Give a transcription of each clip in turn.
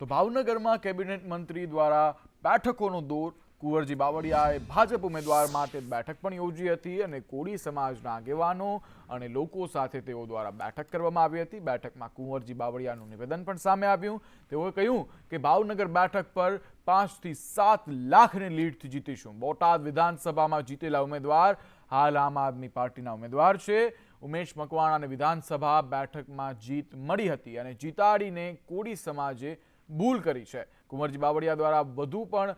તો ભાવનગરમાં કેબિનેટ મંત્રી દ્વારા બેઠકોનો દોર કુંવરજી બાવળિયાએ ભાજપ ઉમેદવાર માટે બેઠક પણ યોજી હતી અને કોળી સમાજના આગેવાનો અને લોકો સાથે તેઓ દ્વારા બેઠક કરવામાં આવી હતી. બેઠકમાં કુંવરજી બાવળિયાનું નિવેદન પણ સામે આવ્યું. તેઓએ કહ્યું કે ભાવનગર બેઠક પર પાંચથી સાત લાખની લીડથી જીતીશું. બોટાદ વિધાનસભામાં જીતેલા ઉમેદવાર હાલ આમ આદમી પાર્ટીના ઉમેદવાર છે. ઉમેશ મકવાણાને વિધાનસભા બેઠકમાં જીત મળી હતી અને જીતાડીને કોળી સમાજે ભૂલ કરી છે. કુંવરજી બાવળિયા દ્વારા વધુ પણ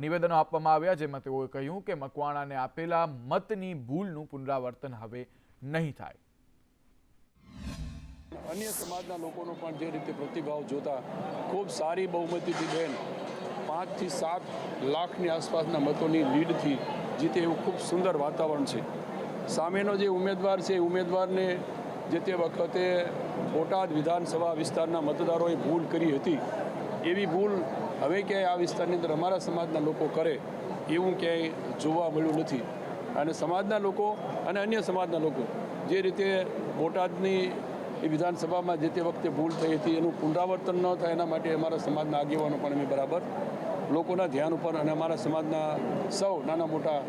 નિવેદનો આપવામાં આવ્યા જેમાં તેઓએ કહ્યું કે મકવાણાને આપેલા મતની ભૂલનું પુનરાવર્તન હવે નહીં થાય. અન્ય સમાજના લોકોનો પણ જે રીતે પ્રતિભાવ જોતા ખૂબ સારી બહુમતીથી બેન પાંચથી સાત લાખની આસપાસના મતોની લીડથી જીતે એવું ખૂબ સુંદર વાતાવરણ છે. સામેનો જે ઉમેદવાર છે, એ ઉમેદવારને જે તે વખતે બોટાદ વિધાનસભા વિસ્તારના મતદારોએ ભૂલ કરી હતી. એવી ભૂલ હવે ક્યાંય આ વિસ્તારની અંદર અમારા સમાજના લોકો કરે, એવું ક્યાંય જોવા મળ્યું નથી. અને સમાજના લોકો અને અન્ય સમાજના લોકો જે રીતે બોટાદની એ વિધાનસભામાં જે તે વખતે ભૂલ થઈ હતી, એનું પુનરાવર્તન ન થાય એના માટે અમારા સમાજના આગેવાનો પણ અમે બરાબર લોકોના ધ્યાન ઉપર અને અમારા સમાજના સૌ નાના મોટા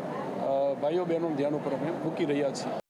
ભાઈઓ બહેનોનું ધ્યાન ઉપર અમે મૂકી રહ્યા છીએ.